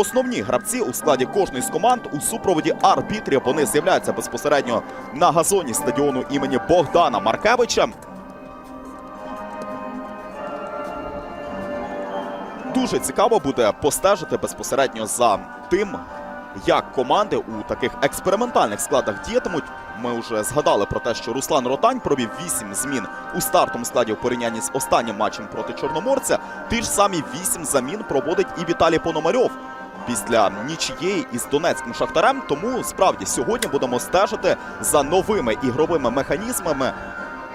основні гравці у складі кожної з команд у супроводі арбітрів. Вони з'являються безпосередньо на газоні стадіону імені Богдана Маркевича. Дуже цікаво буде постежити безпосередньо за тим, як команди у таких експериментальних складах діятимуть. Ми вже згадали про те, що Руслан Ротань провів 8 змін у стартовому складі в порівнянні з останнім матчем проти Чорноморця. Ті ж самі 8 замін проводить і Віталій Пономарьов після нічієї із Донецьким шахтарем. Тому справді сьогодні будемо стежити за новими ігровими механізмами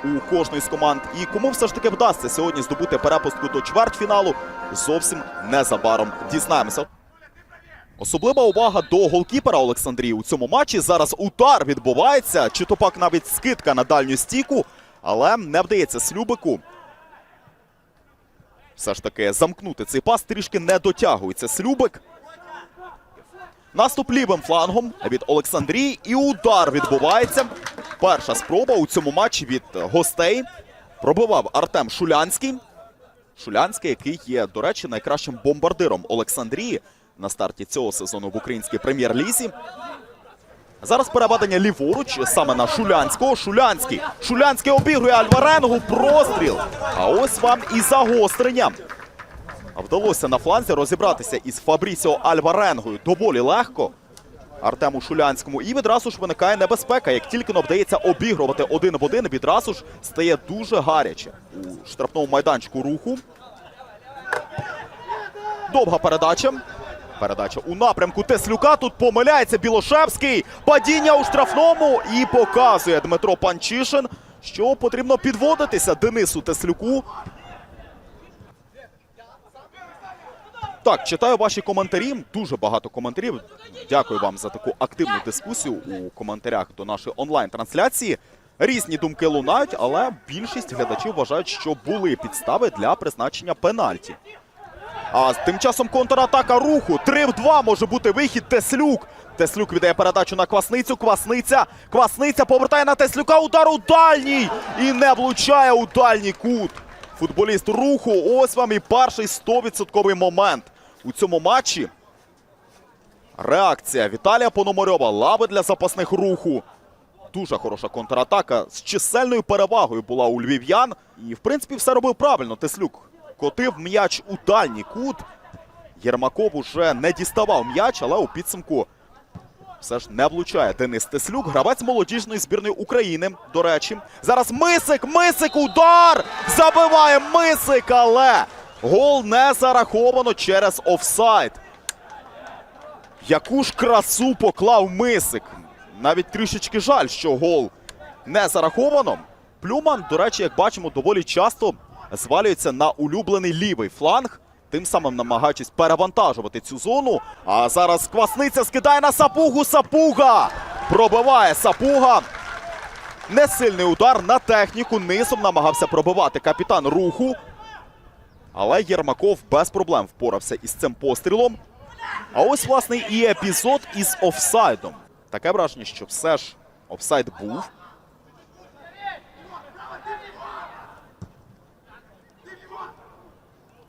у кожної з команд. І кому все ж таки вдасться сьогодні здобути перепустку до чвертьфіналу, зовсім незабаром дізнаємося. Особлива увага до голкіпера Олександрії у цьому матчі. Зараз удар відбувається, чи то пак навіть скидка на дальню стійку, але не вдається Слюбику. Все ж таки замкнути цей пас трішки не дотягується Слюбик. Наступ лівим флангом від Олександрії і удар відбувається. Перша спроба у цьому матчі від гостей. Пробивав Артем Шулянський. Шулянський, який є, до речі, найкращим бомбардиром Олександрії на старті цього сезону в українській прем'єр-лізі. Зараз переведення ліворуч саме на Шулянського. Шулянський. Шулянський обігрує Альваренгу. Простріл. А ось вам і загострення. Вдалося на фланзі розібратися із Фабрісіо Альваренгою доволі легко. Артему Шулянському. І відразу ж виникає небезпека. Як тільки но вдається обігрувати один в один, відразу ж стає дуже гаряче у штрафному майданчику руху. Довга передача. Передача у напрямку Теслюка. Тут помиляється Білошевський. Падіння у штрафному. І показує Дмитро Панчишин, що потрібно підводитися Денису Теслюку. Так, читаю ваші коментарі. Дуже багато коментарів. Дякую вам за таку активну дискусію у коментарях до нашої онлайн-трансляції. Різні думки лунають, але більшість глядачів вважають, що були підстави для призначення пенальті. А тим часом контратака руху. 3 в 2 може бути вихід. Теслюк. Теслюк віддає передачу на Квасницю. Квасниця. Квасниця повертає на Теслюка. Удар у дальній. І не влучає у дальній кут. Футболіст руху. Ось вам і перший 100% момент у цьому матчі. Реакція Віталія Пономарьова. Лави для запасних руху. Дуже хороша контратака з чисельною перевагою була у львів'ян. І, в принципі, все робив правильно. Теслюк котив м'яч у дальній кут. Єрмаков уже не діставав м'яч, але у підсумку все ж не влучає Денис Теслюк, гравець молодіжної збірної України. До речі, зараз Мисик, Мисик, удар! Забиває Мисик, але гол не зараховано через офсайд. Яку ж красу поклав Мисик. Навіть трішечки жаль, що гол не зараховано. Плюман, до речі, як бачимо, доволі часто звалюється на улюблений лівий фланг, тим самим намагаючись перевантажувати цю зону. А зараз Квасниця скидає на Сапугу. Сапуга пробиває Сапуга. Несильний удар на техніку. Низом намагався пробивати капітан руху. Але Єрмаков без проблем впорався із цим пострілом. А ось, власне, і епізод із офсайдом. Таке враження, що все ж офсайд був.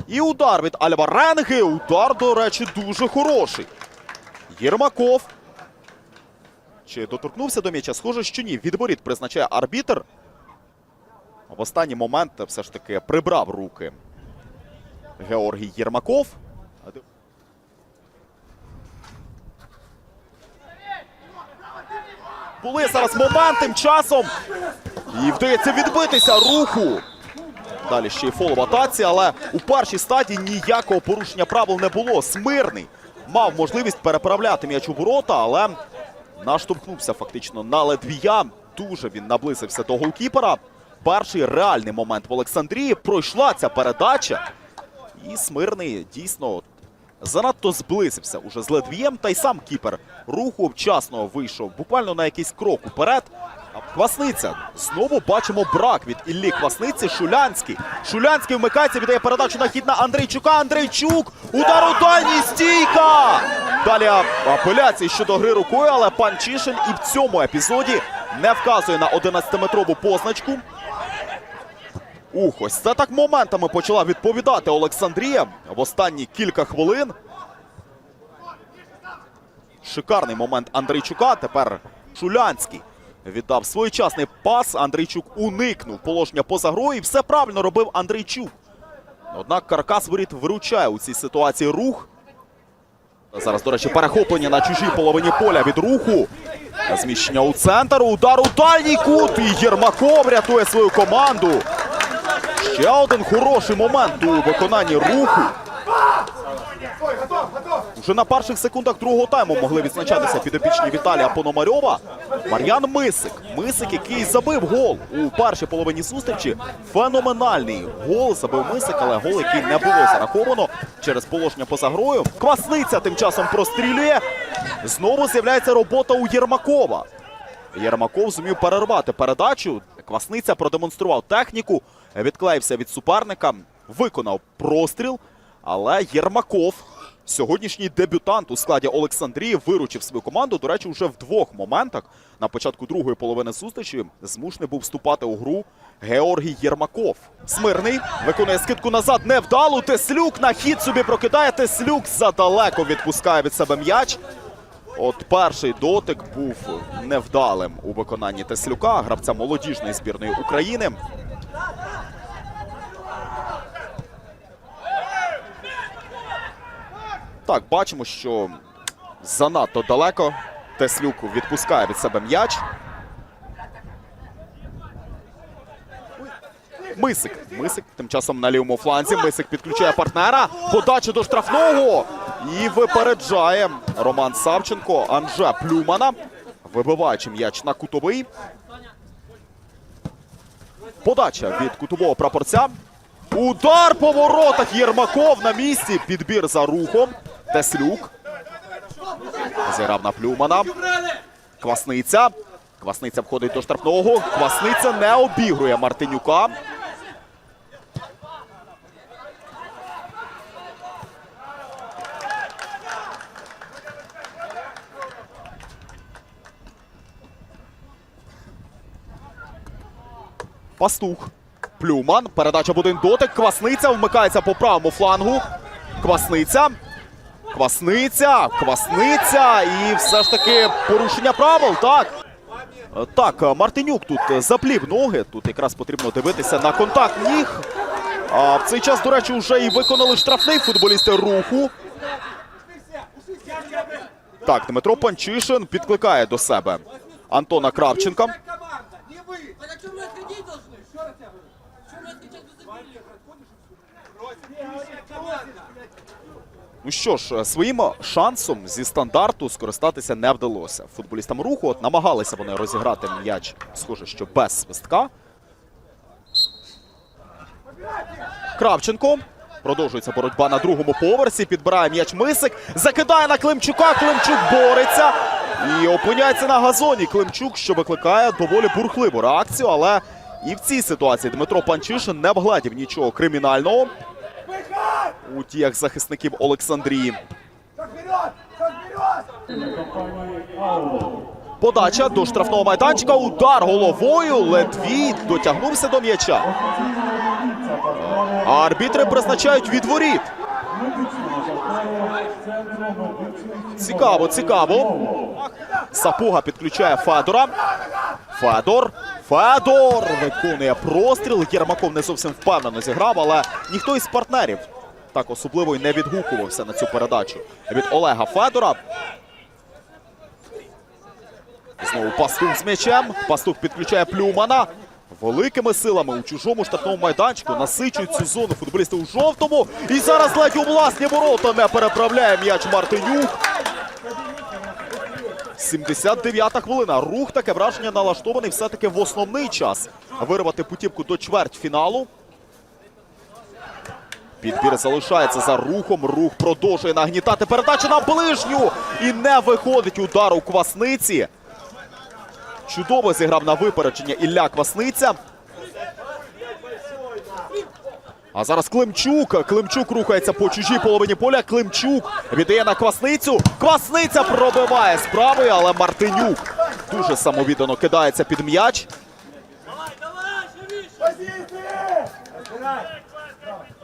І удар від Альваренги. Удар, до речі, дуже хороший. Єрмаков. Чи доторкнувся до м'яча? Схоже, що ні. Відборіт призначає арбітр. В останній момент все ж таки прибрав руки Георгій Єрмаков. Були зараз момент тим часом. І вдається відбитися руху. Далі ще й фол в атаці, але у першій стадії ніякого порушення правил не було. Смирний мав можливість переправляти м'яч у ворота, але наштовхнувся фактично на ледвія. Дуже він наблизився до голкіпера. Перший реальний момент в Олександрії. Пройшла ця передача. І Смирний дійсно занадто зблизився уже з ледвієм. Та й сам кіпер руху вчасно вийшов буквально на якийсь крок уперед. Квасниця. Знову бачимо брак від Іллі Квасниці. Шулянський. Шулянський вмикається, віддає передачу на хід на Андрейчука. Андрейчук. Удар у дальній стійка. Далі апеляції щодо гри рукою, але пан Чішин і в цьому епізоді не вказує на 11-метрову позначку. Ух, ось це так моментами почала відповідати Олександрія в останні кілька хвилин. шикарний момент Андрійчука. Тепер Шулянський віддав своєчасний пас. Андрійчук уникнув положення поза грою. І все правильно робив Андрійчук. Однак каркас воріт виручає у цій ситуації рух. Зараз, до речі, перехоплення на чужій половині поля від руху. Зміщення у центр, удар у дальній кут. І Єрмаков рятує свою команду. Ще один хороший момент у виконанні руху. Вже на перших секундах другого тайму могли відзначатися підопічні Віталія Пономарьова. Мар'ян Мисик. Мисик, який забив гол у першій половині зустрічі. Феноменальний гол забив Мисик, але гол, який не було зараховано через положення поза грою. Квасниця тим часом прострілює. Знову з'являється робота у Єрмакова. Єрмаков зумів перервати передачу. Квасниця продемонстрував техніку, відклеївся від суперника, виконав простріл. Але Єрмаков, сьогоднішній дебютант у складі Олександрії, виручив свою команду. До речі, вже в двох моментах на початку другої половини зустрічі змушений був вступати у гру Георгій Єрмаков. Смирний виконує скидку назад. Невдалу. Теслюк на хід собі прокидає. Теслюк задалеко відпускає від себе м'яч. От перший дотик був невдалим у виконанні Теслюка, гравця молодіжної збірної України. Так, бачимо, що занадто далеко Теслюк відпускає від себе м'яч. Мисик. Мисик тим часом на лівому фланзі. Мисик підключає партнера. Подача до штрафного. І випереджає Роман Савченко Анжа Плюмана. Вибиваючи м'яч на кутовий. Подача від кутового прапорця. Удар по воротах Єрмаков на місці. Підбір за рухом. Теслюк. Зіграв на Плюмана. Квасниця. Квасниця входить до штрафного. Квасниця не обігрує Мартинюка. Пастух. Плюман. Передача в один дотик. Квасниця вмикається по правому флангу. Квасниця. Квасниця. Квасниця. І все ж таки порушення правил. Так. Так, Мартинюк тут заплів ноги. Тут якраз потрібно дивитися на контакт ніг. А в цей час, до речі, вже і виконали штрафний футболісти руху. Так, Дмитро Панчишин підкликає до себе Антона Кравченка. команда, Ну що ж, своїм шансом зі стандарту скористатися не вдалося. Футболістам руху от намагалися вони розіграти м'яч, схоже, що без свистка. Кравченко. Продовжується боротьба на другому поверсі. Підбирає м'яч Мисик. Закидає на Климчука. Климчук бореться. І опиняється на газоні. Климчук, що викликає доволі бурхливу реакцію. Але і в цій ситуації Дмитро Панчишин не вгладів нічого кримінального у діях захисників Олександрії. Подача до штрафного майданчика. Удар головою. Ледвій дотягнувся до м'яча. Арбітри призначають відворіт. Цікаво, цікаво. Сапуга підключає Федора. Федор. Федор виконує простріл. Єрмаков не зовсім впевнено зіграв, але ніхто із партнерів так особливо й не відгукувався на цю передачу. Від Олега Федора. Знову пастух з м'ячем. Пастух підключає Плюмана. Великими силами у чужому штрафному майданчику насичують цю зону футболісти у жовтому. І зараз ледь у власні ворота не переправляє м'яч Мартинюк. 79-та хвилина. Рух таке враження налаштований все-таки в основний час. Вирвати путівку до чвертьфіналу. Підбір залишається за рухом. Рух продовжує нагнітати передачу на ближню. І не виходить удар у квасниці. Чудово зіграв на випередження Ілля Квасниця. А зараз Климчук. Климчук рухається по чужій половині поля. Климчук віддає на Квасницю. Квасниця пробиває з правої, але Мартинюк дуже самовіддано кидається під м'яч. Позиции. часу.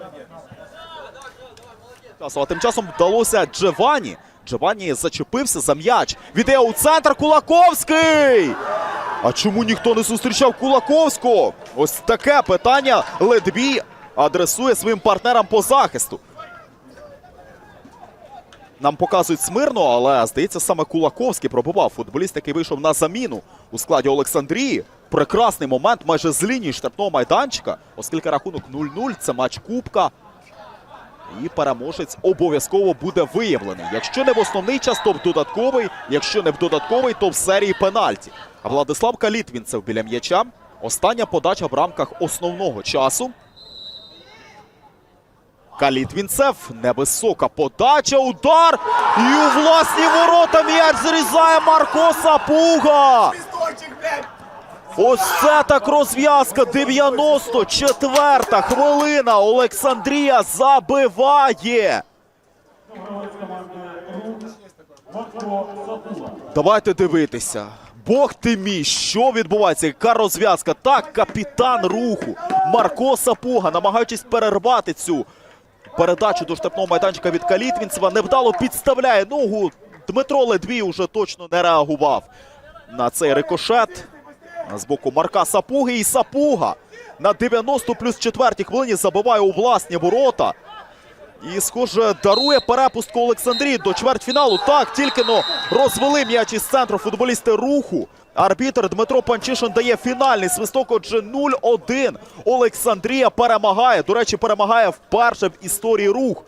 А тим часом вдалося Джевані Джованні зачепився за м'яч. Віддає у центр Кулаковський. А чому ніхто не зустрічав Кулаковського? Ось таке питання Ледбій адресує своїм партнерам по захисту. Нам показують смирно, але здається, саме Кулаковський пробував футболіст, який вийшов на заміну у складі Олександрії. Прекрасний момент майже з лінії штрафного майданчика, оскільки рахунок 0-0 це матч Кубка. І переможець обов'язково буде виявлений. Якщо не в основний час, то в додатковий. Якщо не в додатковий, то в серії пенальті. А Владислав Калітвінцев біля м'яча. Остання подача в рамках основного часу. Калітвінцев. Невисока подача. Удар. І у власні ворота м'яч зрізає Марко Сапуга. Ось це так розв'язка. 94-та хвилина. Олександрія забиває. Давайте дивитися. Бог ти мій, що відбувається? Яка розв'язка? Так, капітан руху Марко Сапуга, намагаючись перервати цю передачу до штрафного майданчика від Калітвінцева, невдало підставляє ногу. Дмитро Ледвій уже точно не реагував на цей рикошет з боку Марка Сапуги. І Сапуга на 90 плюс 4 хвилині забиває у власні ворота. І, схоже, дарує перепустку Олександрії до чвертьфіналу. Так, тільки но розвели м'яч із центру футболісти руху. Арбітр Дмитро Панчишин дає фінальний свисток. Отже, 0-1. Олександрія перемагає. До речі, перемагає вперше в історії рух.